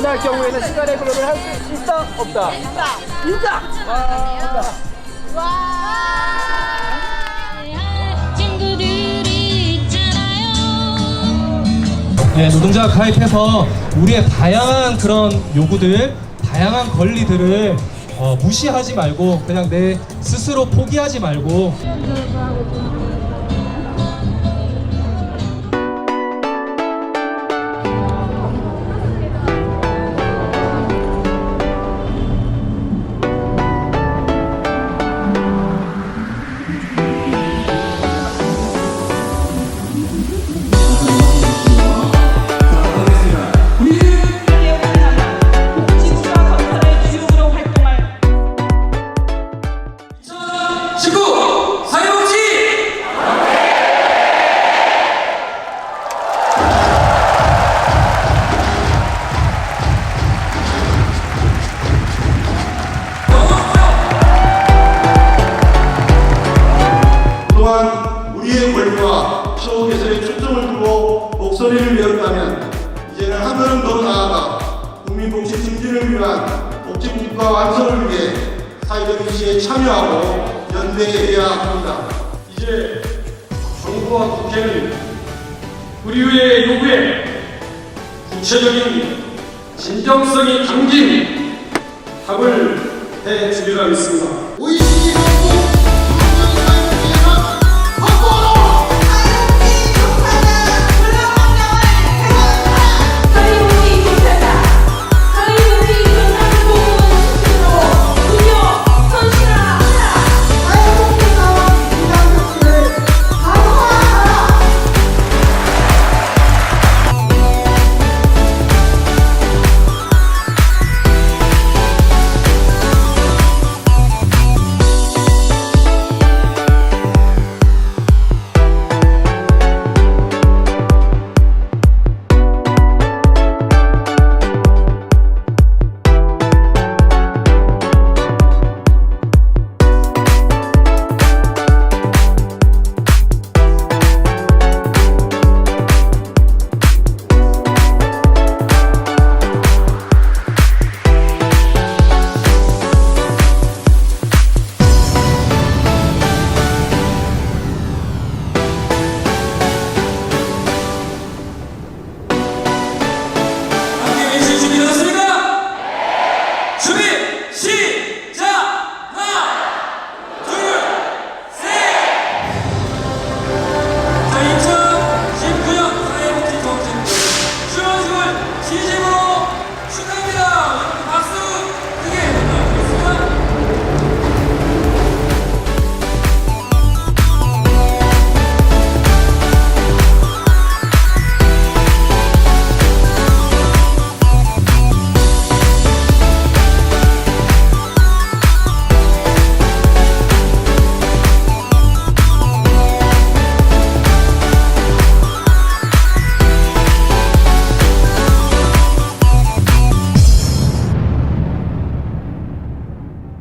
경우에는 시간의 클럽을 할 수 있다? 없다. 있다. 있다. 친구들이 있잖아요. 네, 노동자 가입해서 우리의 다양한 그런 요구들, 다양한 권리들을 어, 무시하지 말고 그냥 내 스스로 포기하지 말고 국민복지 증진을 위한 복지국가 완성을 위해 사회적 이시에 참여하고 연대해야 합니다. 이제 정부와 국회는 우리의 요구에 구체적인 진정성이 담긴 답을 해주리라 믿습니다.